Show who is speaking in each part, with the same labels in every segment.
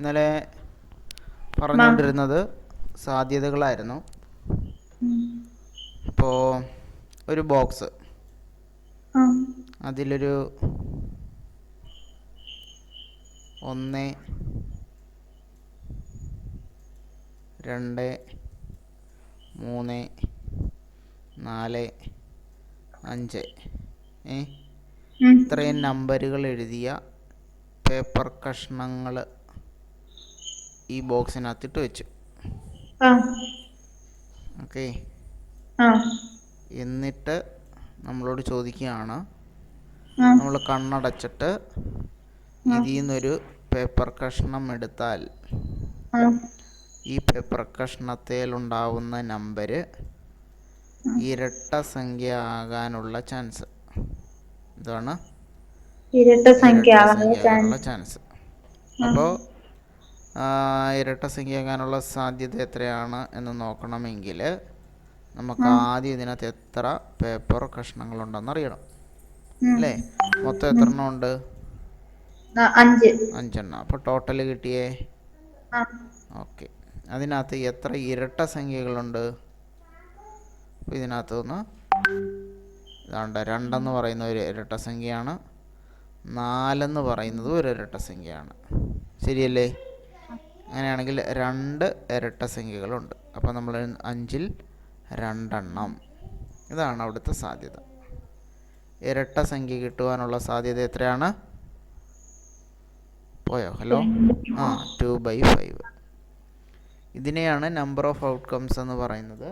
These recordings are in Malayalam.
Speaker 1: ഇന്നലെ പറഞ്ഞുകൊണ്ടിരുന്നത് സാധ്യതകളായിരുന്നു. അപ്പോൾ ഒരു ബോക്സ്. അതിലൊരു ഒന്ന് രണ്ട് മൂന്ന് നാല് അഞ്ച്. ഇത്രയും നമ്പറുകൾ എഴുതിയ പേപ്പർ കഷ്ണങ്ങൾ ഈ ബോക്സിനകത്തിട്ട് വെച്ചു. ഓക്കെ. എന്നിട്ട് നമ്മളോട് ചോദിക്കുകയാണ്. നമ്മൾ കണ്ണടച്ചിട്ട് ഇതിൽ നിന്നൊരു പേപ്പർ കഷ്ണം എടുത്താൽ ഈ പേപ്പർ കഷ്ണത്തിലുണ്ടാവുന്ന നമ്പർ ഇരട്ട സംഖ്യ ആകാനുള്ള ചാൻസ്. ഇതാണ്.
Speaker 2: ഇരട്ട സംഖ്യ ചാൻസ്.
Speaker 1: അപ്പോൾ ഇരട്ട സംഖ്യ ആകാനുള്ള സാധ്യത എത്രയാണ് എന്ന് നോക്കണമെങ്കിൽ നമുക്ക് ആദ്യം ഇതിനകത്ത് എത്ര പേപ്പർ കഷ്ണങ്ങളുണ്ടെന്ന് അറിയണം. അല്ലേ? മൊത്തം എത്ര എണ്ണം ഉണ്ട്?
Speaker 2: അഞ്ച്.
Speaker 1: അഞ്ചെണ്ണം. അപ്പോൾ ടോട്ടൽ കിട്ടിയേ? ഓക്കെ അതിനകത്ത് എത്ര ഇരട്ട സംഖ്യകളുണ്ട്? അപ്പോൾ ഇതിനകത്ത് നിന്ന് ഇതാണ്ട് രണ്ടെന്ന് പറയുന്ന ഒരു ഇരട്ട സംഖ്യയാണ്. നാലെന്ന് പറയുന്നത് ഒരു ഇരട്ട സംഖ്യയാണ്. ശരിയല്ലേ? അങ്ങനെയാണെങ്കിൽ രണ്ട് ഇരട്ട സംഖ്യകളുണ്ട്. അപ്പോൾ നമ്മൾ അഞ്ചിൽ രണ്ടെണ്ണം. ഇതാണ് അവിടുത്തെ സാധ്യത. ഇരട്ട സംഖ്യ കിട്ടുവാനുള്ള സാധ്യത എത്രയാണ്? പോയോ? ഹലോ? ആ ടു ബൈ ഫൈവ് ഇതിനെയാണ് നമ്പർ ഓഫ് ഔട്ട്കംസ് എന്ന് പറയുന്നത്.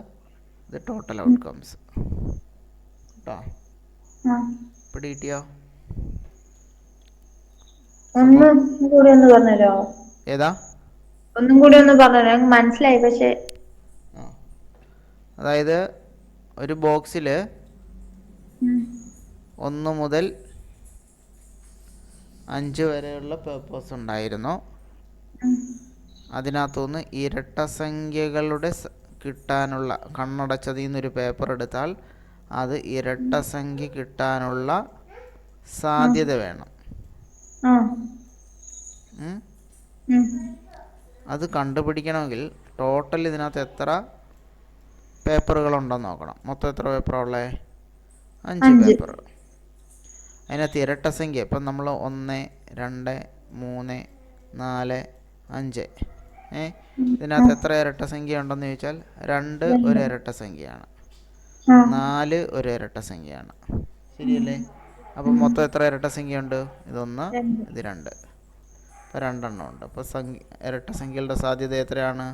Speaker 1: ഇത് ടോട്ടൽ ഔട്ട്കംസ് കേട്ടോ?
Speaker 2: ഇപ്പം
Speaker 1: പിടി കിട്ടിയോ
Speaker 2: ഒന്നും കൂടി ഒന്ന് പറഞ്ഞുതരോ
Speaker 1: ഏതാ?
Speaker 2: ഒന്നും കൂടി ഒന്ന് പറഞ്ഞുതരോ ഞങ്ങൾക്ക് മനസ്സിലായി പക്ഷെ
Speaker 1: അതായത് ഒരു ബോക്സിൽ
Speaker 2: ഉം.
Speaker 1: ഒന്ന് മുതൽ അഞ്ച് വരെയുള്ള പേപ്പേഴ്സ് ഉണ്ടായിരുന്നു
Speaker 2: ഉം.
Speaker 1: അതിനകത്തുനിന്ന് ഇരട്ട സംഖ്യകളുടെ സ- കിട്ടാനുള്ള കണ്ണടച്ചതിൽ നിന്നൊരു പേപ്പർ എടുത്താൽ അത് ഇരട്ട സംഖ്യ കിട്ടാനുള്ള സാധ്യത വേണം
Speaker 2: ആ
Speaker 1: ഉം?
Speaker 2: ഉം.
Speaker 1: അത് കണ്ടുപിടിക്കണമെങ്കിൽ ടോട്ടൽ ഇതിനകത്ത് എത്ര പേപ്പറുകളുണ്ടെന്ന് നോക്കണം. മൊത്തം എത്ര പേപ്പറാണ് ഉള്ളത് അഞ്ച്.
Speaker 2: പേപ്പറുകൾ
Speaker 1: പേപ്പർ അതിനകത്ത് ഇരട്ട സംഖ്യ. ഇപ്പം നമ്മൾ ഒന്ന് രണ്ട് മൂന്ന് നാല് അഞ്ച്. ഏ? ഇതിനകത്ത് എത്ര ഇരട്ട സംഖ്യ ഉണ്ടെന്ന് ചോദിച്ചാൽ രണ്ട് ഒരു ഇരട്ട സംഖ്യയാണ്. നാല് ഒരു ഇരട്ട സംഖ്യയാണ്. ശരിയല്ലേ? അപ്പം മൊത്തം എത്ര ഇരട്ട സംഖ്യ ഉണ്ട്
Speaker 2: ഇതൊന്ന്
Speaker 1: ഇത് രണ്ട്. രണ്ടെണ്ണം ഉണ്ട്. അപ്പോൾ സംഖ്യ ഇരട്ട സംഖ്യകളുടെ സാധ്യത എത്രയാണ്?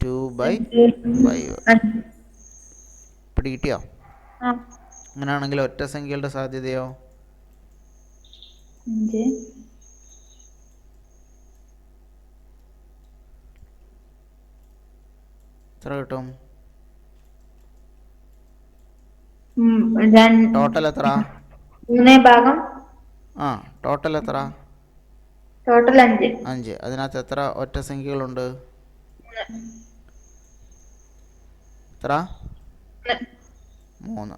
Speaker 1: ടു ബൈ ഫൈവ്
Speaker 2: പിടികിട്ടിയോ
Speaker 1: പിടി അങ്ങനെയാണെങ്കിൽ ഒറ്റ സംഖ്യകളുടെ സാധ്യതയോ? എത്ര കിട്ടും? ടോട്ടൽ എത്ര? ആ ടോട്ടൽ എത്ര?
Speaker 2: ടോട്ടൽ അഞ്ച്.
Speaker 1: അഞ്ച്. അതിനകത്ത് എത്ര ഒറ്റ സംഖ്യകളുണ്ട്? എത്ര?
Speaker 2: മൂന്ന്.
Speaker 1: മൂന്ന്.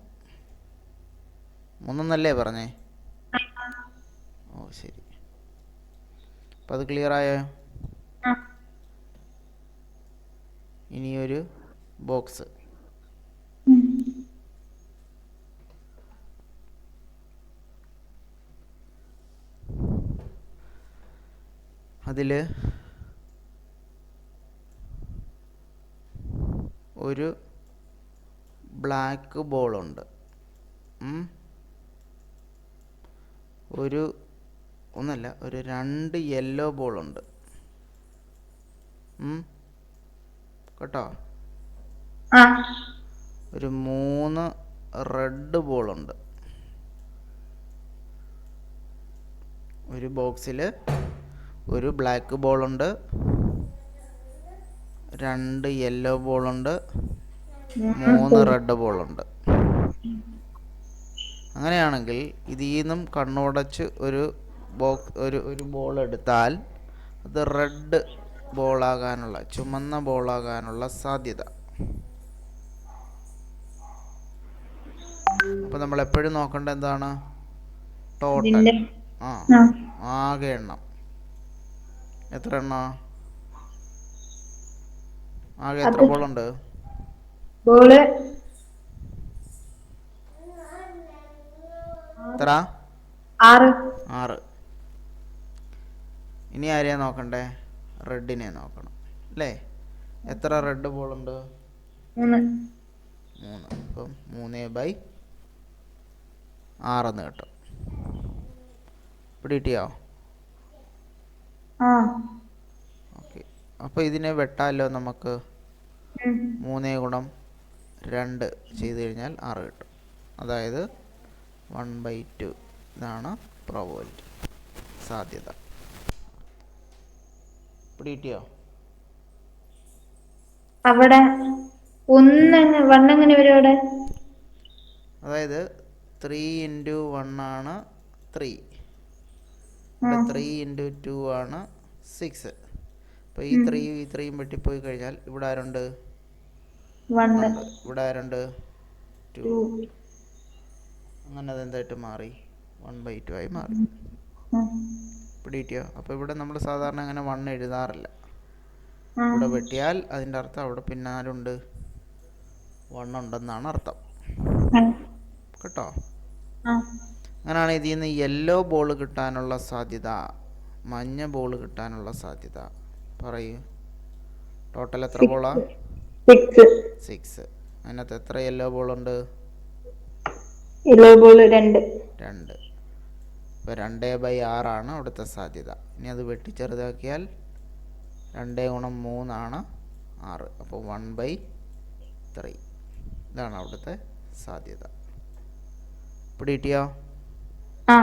Speaker 1: മൂന്നെന്നല്ലേ പറഞ്ഞേ? ഓ ശരി. അപ്പം അത് ക്ലിയർ ആയോ?
Speaker 2: ആ.
Speaker 1: ഇനിയൊരു ബോക്സ് അതിൽ ഒരു ബ്ലാക്ക് ബോളുണ്ട്. ഒരു ഒന്നല്ല ഒരു രണ്ട് യെല്ലോ ബോളുണ്ട്. കേട്ടോ? ഒരു മൂന്ന് റെഡ് ബോളുണ്ട്. ഒരു ബോക്സിൽ ഒരു ബ്ലാക്ക് ബോളുണ്ട് രണ്ട് യെല്ലോ ബോളുണ്ട് മൂന്ന് റെഡ് ബോളുണ്ട് അങ്ങനെയാണെങ്കിൽ ഇതിൽ നിന്നും കണ്ണുടച്ച് ഒരു ബോക്സ് ഒരു ഒരു ബോൾ എടുത്താൽ അത് റെഡ് ബോളാകാനുള്ള ചുമന്ന ബോളാകാനുള്ള സാധ്യത. അപ്പോൾ നമ്മൾ എപ്പോഴും നോക്കേണ്ട എന്താണ്? ടോട്ടൽ ആ
Speaker 2: ആ.
Speaker 1: ആകെ എണ്ണം. എത്ര എണ്ണ ആകെ എത്ര
Speaker 2: ബോൾ
Speaker 1: ഉണ്ട്?
Speaker 2: ബോൾ
Speaker 1: എത്ര?
Speaker 2: ആറ്.
Speaker 1: ആറ്. ഇനി ആരെയാ നോക്കണ്ടേ? റെഡിനെ നോക്കണം. അല്ലേ? എത്ര റെഡ് ബോൾ
Speaker 2: മൂന്ന്.
Speaker 1: മൂന്ന്. അപ്പം മൂന്ന് ബൈ ആറെന്ന് കിട്ടും. പിടികിട്ടിയോ
Speaker 2: ആ
Speaker 1: ഓക്കെ അപ്പോൾ ഇതിനെ വെട്ടാലോ നമുക്ക്? മൂന്നേ ഗുണം രണ്ട് ചെയ്ത് കഴിഞ്ഞാൽ ആറ് കിട്ടും. അതായത് വൺ ബൈ ടു ഇതാണ് പ്രോബിലിറ്റി സാധ്യത. പിടിയോ
Speaker 2: അവിടെ ഒന്ന് വണ്ണം എങ്ങനെ വരും അവിടെ?
Speaker 1: അതായത് ത്രീ ഇന്റു വൺ ആണ് ത്രീ. ത്രീ ഇന്റു ടു ആണ് സിക്സ്. അപ്പോൾ ഈ ത്രീ ഈ ത്രീയും വെട്ടിപ്പോയി കഴിഞ്ഞാൽ ഇവിടെ ആരുണ്ട്. ഇവിടെ ആരുണ്ട്? ടു. അങ്ങനെ അതെന്തായിട്ട് മാറി? വൺ ബൈ ടു ആയി മാറി. പിടിയിട്ടോ അപ്പോൾ ഇവിടെ നമ്മൾ സാധാരണ അങ്ങനെ വൺ എഴുതാറില്ല. ഇവിടെ വെട്ടിയാൽ അതിന്റെ അർത്ഥം അവിടെ പിന്നെ ആരുണ്ട് വൺ ഉണ്ടെന്നാണ് അർത്ഥം. കേട്ടോ. അങ്ങനെയാണ് ഇതിൽ നിന്ന് യെല്ലോ ബോൾ കിട്ടാനുള്ള സാധ്യത മഞ്ഞ ബോൾ കിട്ടാനുള്ള സാധ്യത. പറയൂ. ടോട്ടൽ എത്ര ബോളാ
Speaker 2: സിക്സ്
Speaker 1: അതിനകത്ത് എത്ര യെല്ലോ ഉണ്ട്?
Speaker 2: യെല്ലോ ബോൾ രണ്ട്.
Speaker 1: രണ്ട്. ഇപ്പോൾ രണ്ടേ ബൈ ആറാണ് അവിടുത്തെ സാധ്യത. ഇനി അത് വെട്ടി ചെറുതാക്കിയാൽ രണ്ട് ഗുണം മൂന്നാണ് ആറ്. അപ്പോൾ വൺ ബൈ ത്രീ ഇതാണ് അവിടുത്തെ സാധ്യത. പിടികിട്ടിയോ
Speaker 2: ആ.